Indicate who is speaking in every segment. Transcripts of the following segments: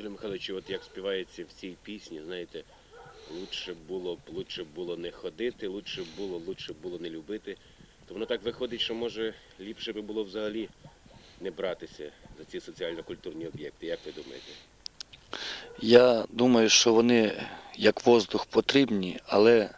Speaker 1: Василю Михайловичу, от як співається в цій пісні, знаєте, лучше було б, лучше було не ходити, лучше було, лучше було не любити. То воно так виходить, що може ліпше би було взагалі не братися за ці соціально-культурні об'єкти. Як ви думаєте?
Speaker 2: Я думаю, що вони як воздух потрібні, але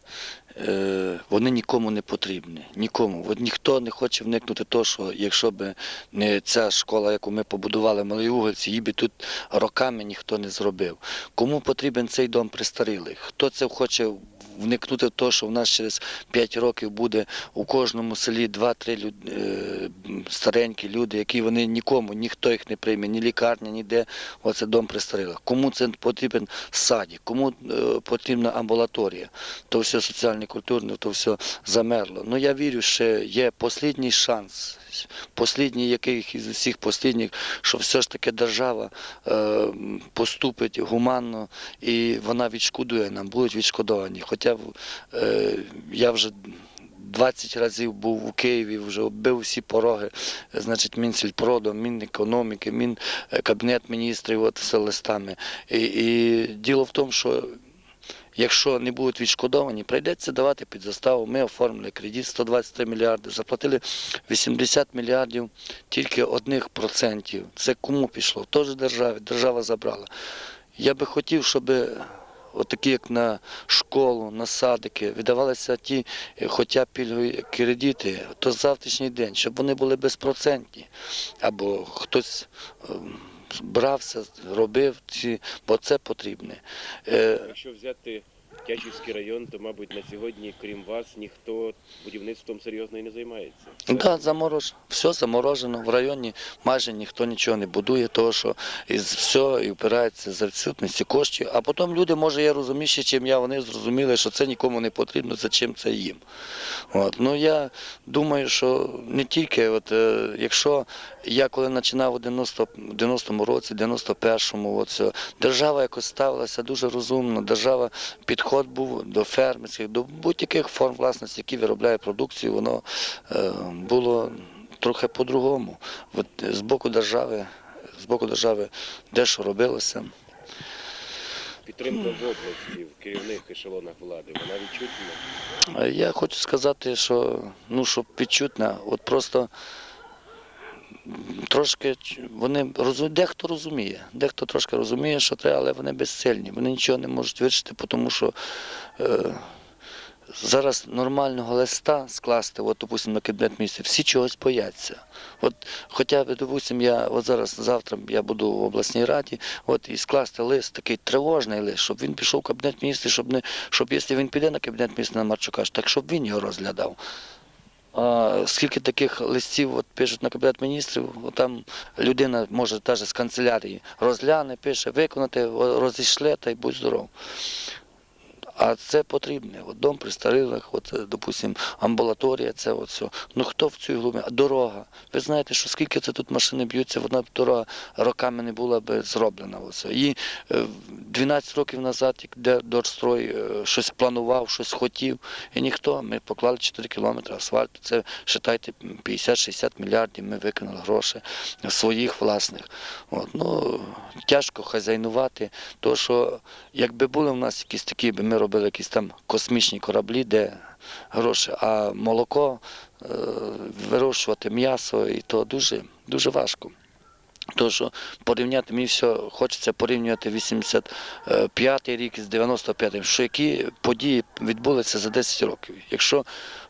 Speaker 2: вони нікому не потрібні. Нікому. От ніхто не хоче вникнути того, що якщо б не ця школа, яку ми побудували в Угольці, її би тут роками ніхто не зробив. Кому потрібен цей дом престарілих? Хто це хоче вникнути в те, що в нас через 5 років буде у кожному селі 2-3 люд... е, старенькі люди, які вони нікому, ніхто їх не прийме, ні лікарня, ніде. Оце дом престарілих. Кому це потрібен садик, кому е, потрібна амбулаторія, то все соціальне, культурне, то все замерло. Ну я вірю, що є останній шанс. Послідній яких із усіх послідніх, що все ж таки держава е, поступить гуманно і вона відшкодує нам, будуть відшкодовані. Хоча е, я вже 20 разів був у Києві, вже оббив всі пороги, значить, Мінсільпроду, Мінекономіки, Мін Кабінет міністрів, от все листами. І, і діло в тому, що Якщо не будуть відшкодовані, прийдеться давати під заставу. Ми оформили кредит 123 мільярди, заплатили 80 мільярдів тільки одних процентів. Це кому пішло? Теж державі. Держава забрала. Я би хотів, щоб отакі, як на школу, на садики, видавалися ті, е, хоча пільгові кредити, то завтрашній день, щоб вони були безпроцентні. Або хтось ем, брався, робив, бо це потрібне. Е,
Speaker 1: Якщо взяти Тячівський район, то, мабуть, на сьогодні, крім вас, ніхто будівництвом серйозно і не займається.
Speaker 2: Так, да, заморож... все заморожено. В районі майже ніхто нічого не будує, тому що із все і впирається за відсутності коштів. А потім люди, може, є розумніші, чим я, вони зрозуміли, що це нікому не потрібно, зачем це їм. От. Ну я думаю, що не тільки, от, е, якщо я коли починав у 90, 90-му році, 91-му, от, все, держава якось ставилася дуже розумно, держава підход був до фермерських, до будь-яких форм власності, які виробляє продукцію, воно е, було трохи по-другому. З боку держави, з боку держави дещо робилося.
Speaker 1: Підтримка в області, в керівних ешелонах влади, вона відчутна.
Speaker 2: Е, Я хочу сказати, що ну, щоб відчутна, от просто трошки вони дехто розуміє, дехто трошки розуміє, що треба, але вони безсильні. Вони нічого не можуть вирішити, тому що е, зараз нормального листа скласти, от, допустимо, на кабінет міністрів, всі чогось бояться. От, хоча допустимо, я от зараз завтра я буду в обласній раді, от і скласти лист, такий тривожний лист, щоб він пішов в кабінет міністрів, щоб не щоб якщо він піде на кабінет міністрів на Марчука, так щоб він його розглядав. Скільки таких листів от пишуть на кабінет міністрів, там людина може навіть з канцелярії розгляне, пише, виконати, розійшле та й будь здоров. А це потрібне. От дом престарілих, от, е, допустим, амбулаторія, це от все. Ну хто в цю? А дорога. Ви знаєте, що скільки це тут машини б'ються, вона дорога роками не була б зроблена. Оце. І е, 12 років назад, як де Дорстрой е, щось планував, щось хотів, і ніхто. Ми поклали 4 кілометри асфальту. Це вважайте, 50-60 мільярдів ми виконали гроші своїх власних. От, ну, тяжко хазяйнувати, то що якби були в нас якісь такі, ми робили якісь там космічні кораблі, де гроші, а молоко, е, вирощувати м'ясо, і то дуже, дуже важко. Тож що порівняти, мені все хочеться порівнювати 85-й рік з 95-м, що які події відбулися за 10 років. Якщо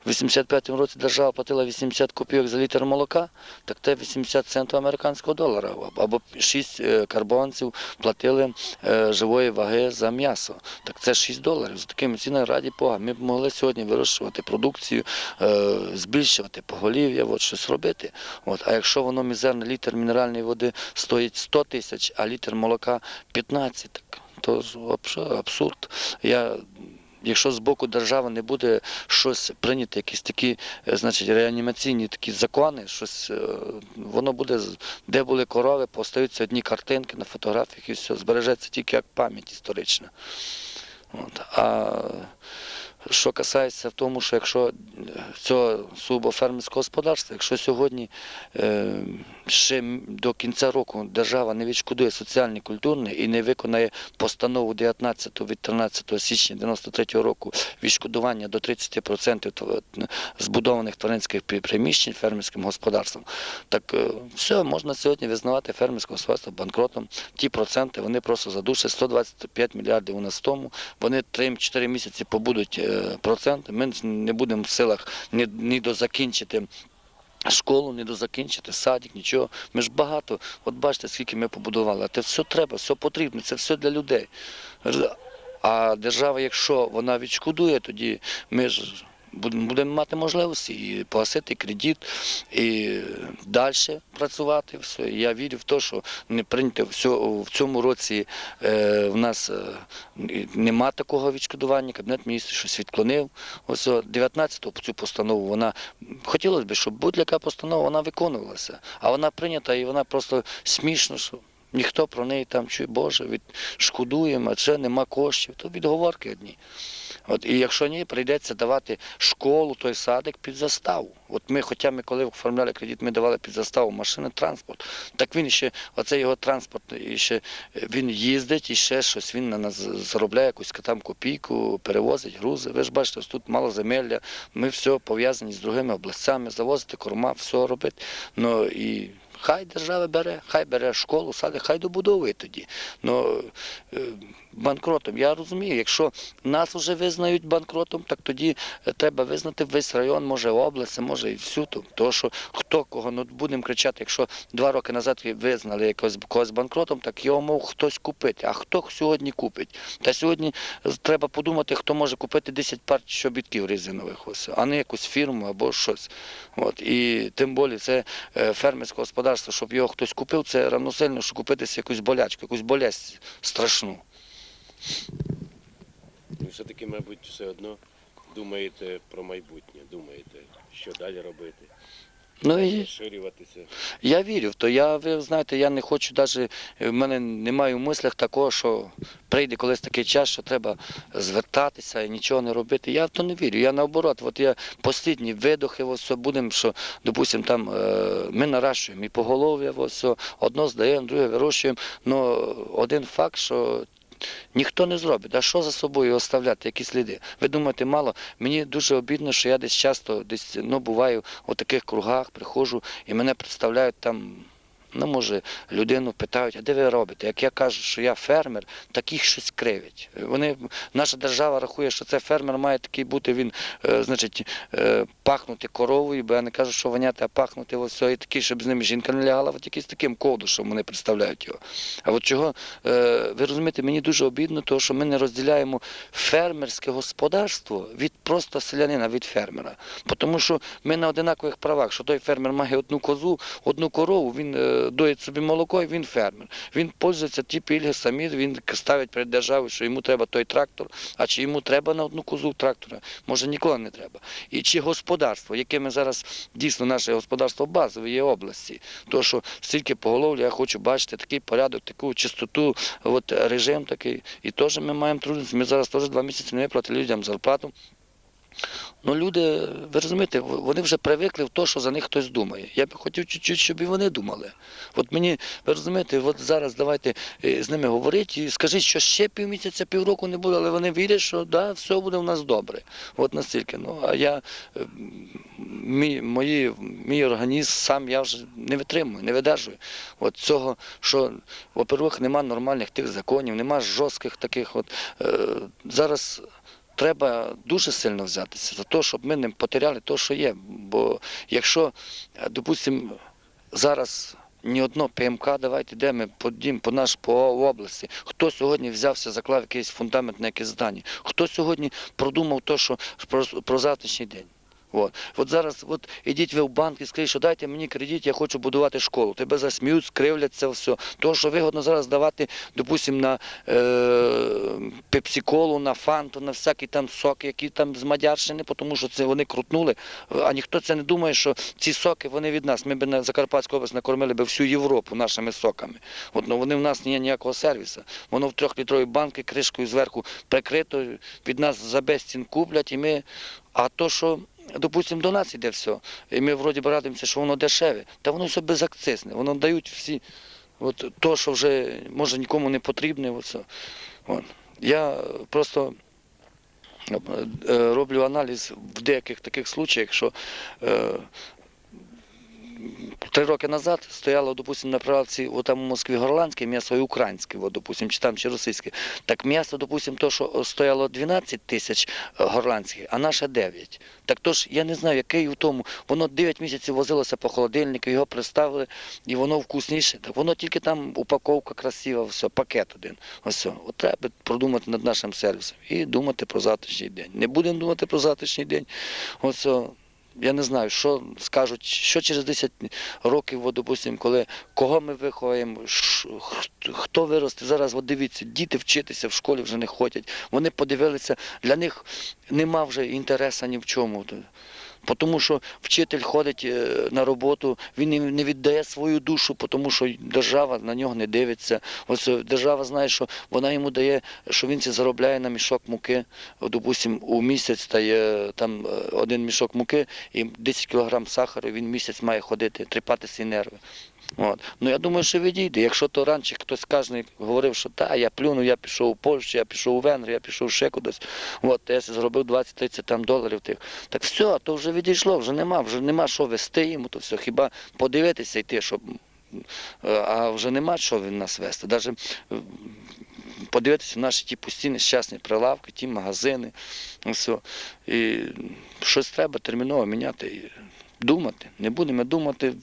Speaker 2: в 85-му році держава платила 80 копійок за літр молока, так це 80 центів американського долара, або 6 е, карбонців платили е, живої ваги за м'ясо. Так це 6 доларів. За такими цінами раді Бога. Ми б могли сьогодні вирощувати продукцію, е, збільшувати поголів'я, от, щось робити. От. А якщо воно мізерне, літр мінеральної води стоїть 100 тисяч, а літр молока 15, так то абсурд. Я Якщо з боку держави не буде щось прийняти, якісь такі, е, значить, реанімаційні такі закони, щось е, воно буде де були корови, постаються одні картинки на фотографіях і все, збережеться тільки як пам'ять історична. От. А що касається в тому, що якщо е, цього сугубо фермерського господарства. Якщо сьогодні е, ще до кінця року держава не відшкодує соціальне культурне і не виконає постанову 19 від 13 січня 93 року відшкодування до 30% збудованих тваринських приміщень фермерським господарством, так е, все, можна сьогодні визнавати фермерське господарство банкротом. Ті проценти вони просто задушать 125 мільярдів у нас в тому. Вони 3-4 місяці побудуть проценти. Ми не будемо в силах ні, ні дозакінчити. Школу не дозакінчити, садик, нічого. Ми ж багато. От бачите, скільки ми побудували. Це все треба, все потрібно, це все для людей. А держава, якщо вона відшкодує, тоді ми ж будемо мати можливості і погасити кредит, і далі працювати. Все. Я вірю в те, що не прийнято в цьому році е, в нас е, нема такого відшкодування. Кабінет міністрів щось відклонив. Ось 19-го цю постанову вона хотілося б, щоб будь-яка постанова вона виконувалася, а вона прийнята і вона просто смішно, що ніхто про неї там чує, Боже, відшкодуємо, а це нема коштів. То відговорки одні. От, і якщо ні, прийдеться давати школу, той садик під заставу. От ми, хоча ми коли оформляли кредит, ми давали під заставу машини, транспорт. Так він ще, оцей його транспорт, і ще він їздить і ще щось, він на нас заробляє якусь там копійку, перевозить грузи. Ви ж бачите, тут мало земелля, ми все пов'язані з другими областями, завозити корма, все робити. Ну і хай держава бере, хай бере школу, садик, хай добудовує тоді. Ну, е, банкротом. Я розумію, якщо нас вже визнають банкротом, так тоді е, треба визнати весь район, може область, може і всю. Тому що хто кого, ну будемо кричати, якщо два роки назад визнали якогось когось банкротом, так його мов хтось купити. А хто сьогодні купить? Та сьогодні треба подумати, хто може купити 10 пар чобітків резинових, а не якусь фірму або щось. От. І тим більше це е, фермерське господарство, щоб його хтось купив, це равносильно, що купитися якусь болячку, якусь болезнь страшну.
Speaker 1: Ви все-таки, мабуть, все одно думаєте про майбутнє, думаєте, що далі робити,
Speaker 2: Ну і. Я вірю в то. Я, ви знаєте, я не хочу навіть, в мене немає в мислях такого, що прийде колись такий час, що треба звертатися і нічого не робити. Я в то не вірю. Я наоборот, от я послідні видохи, ось все будемо, що, допустимо, там е, ми наращуємо і поголов'я, ось все, одно здаємо, друге вирощуємо. Ну один факт, що Ніхто не зробить. А що за собою оставляти, які сліди? Ви думаєте, мало? Мені дуже обідно, що я десь часто десь ну, буваю у таких кругах, приходжу, і мене представляють там. Ну, може, людину питають, а де ви робите? Як я кажу, що я фермер, так їх щось кривять. Вони, наша держава рахує, що це фермер має такий бути, він, е, значить, е, пахнути коровою, бо я не кажу, що воняти, а пахнути ось і такий, щоб з ними жінка не лягала, от якийсь таким ковдушем вони представляють його. А от чого, е, ви розумієте, мені дуже обідно, того, що ми не розділяємо фермерське господарство від просто селянина, від фермера. Тому що ми на одинакових правах, що той фермер має одну козу, одну корову, він доїть собі молоко, і він фермер. Він пользується ті пільги самі, він ставить перед державою, що йому треба той трактор, а чи йому треба на одну козу трактора, може ніколи не треба. І чи господарство, яке ми зараз дійсно наше господарство базове є області, то що стільки поголовлі, я хочу бачити такий порядок, таку чистоту, от режим такий. І теж ми маємо трудності. Ми зараз теж два місяці не виплатили людям зарплату. Ну, люди, ви розумієте, вони вже привикли в те, що за них хтось думає. Я б хотів чуть-чуть, щоб і вони думали. От мені, ви розумієте, от зараз давайте е, з ними говорити і скажіть, що ще півмісяця, півроку не буде, але вони вірять, що да, все буде у нас добре. От настільки. Ну, а я, е, мій, мої, мій організм сам я вже не витримую, не видержую. От цього, що, во-первых, нема нормальних тих законів, нема жорстких таких. От, е, зараз треба дуже сильно взятися за те, щоб ми не потеряли те, що є. Бо якщо, е, допустимо, зараз ні одно ПМК, давайте де ми подім по наш по області. Хто сьогодні взявся, заклав якийсь фундамент на якесь здання? Хто сьогодні продумав те, що про, про завтрашній день? От. от зараз от ідіть ви в банк і скажіть, що дайте мені кредит, я хочу будувати школу. Тебе засміють, скривлять це все. Тому що вигодно зараз давати, допустимо, на е, пепсиколу, на фанту, на всякий там сок, які там з Мадярщини, тому що це вони крутнули. А ніхто це не думає, що ці соки вони від нас. Ми б на Закарпатську область накормили б всю Європу нашими соками. От, ну, вони в нас не є ніякого сервісу. Воно в трьохлітровій банки кришкою зверху прикрито, від нас за безцін куплять, і ми. А то, що допустимо, до нас йде все, і ми вроді би радуємося, що воно дешеве, та воно все безакцизне, воно дають всі, от то, що вже може нікому не потрібне. Оце. От. Я просто е, роблю аналіз в деяких таких случаях, що е, Три роки назад стояло, допустим, на правці там у Москві горландське м'ясо і українське, от, допустим, чи там чи російське. Так м'ясо, допустим, то, що стояло 12 тисяч е, горландських, а наше 9. Так то ж я не знаю, який у тому. Воно 9 місяців возилося по холодильнику, його приставили, і воно вкусніше. Так воно тільки там упаковка красива, все, пакет один. Ось. От треба продумати над нашим сервісом і думати про завтрашній день. Не будемо думати про завтрашній день. Ось. Я не знаю, що скажуть, що через 10 років, от, допустим, коли кого ми виховуємо, хто- хто виросте. Зараз, от дивіться, діти вчитися в школі вже не ходять. Вони подивилися, для них нема вже інтересу ні в чому. Тому що вчитель ходить е, на роботу, він не- віддає свою душу, тому що держава на нього не дивиться. Ось е, держава знає, що вона йому дає, що він це заробляє на мішок муки. От, Допустим, у місяць там е, один мішок муки і 10 кг сахару, він місяць має ходити, тріпати свої нерви. От. Ну я думаю, що відійде. Якщо то раніше хтось каже, говорив, що та, я плюнув, я пішов у Польщу, я пішов у Венгрію, я пішов ще кудись. От, я заробив 20-30 там доларів тих. Так все, то вже відійшло, вже нема, вже нема що вести йому, то все. Хіба подивитися йти, щоб. е, А вже нема що він нас вести. Е, подивитися наші ті постійні щасні прилавки, ті магазини. ну, Все. І щось треба терміново міняти. І думати. Не будемо думати.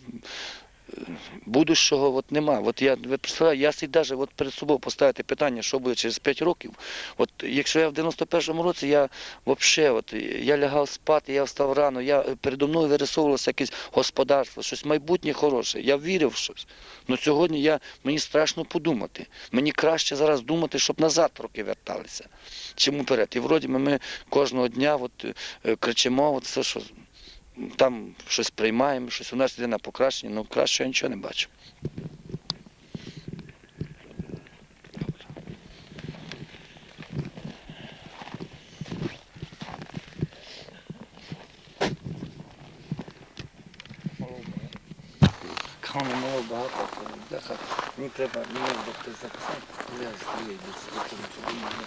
Speaker 2: Будущого от нема. От я ви представляєте, я собі навіть от перед собою поставити питання, що буде через 5 років. От якщо я в 91-му році, я взагалі, от я лягав спати, я встав рано, я передо мною вирисовувалося якесь господарство, щось майбутнє хороше. Я вірив в щось. Ну сьогодні я, мені страшно подумати. Мені краще зараз думати, щоб назад роки верталися, чим уперед. І вроді ми, ми кожного дня от, е, кричимо, от все, що там щось приймаємо, щось у нас йде на покращення, ну краще я нічого не бачу. Кому мало багато, бляха. Мені треба, мені доктор записати, я здію десь, щоб він мене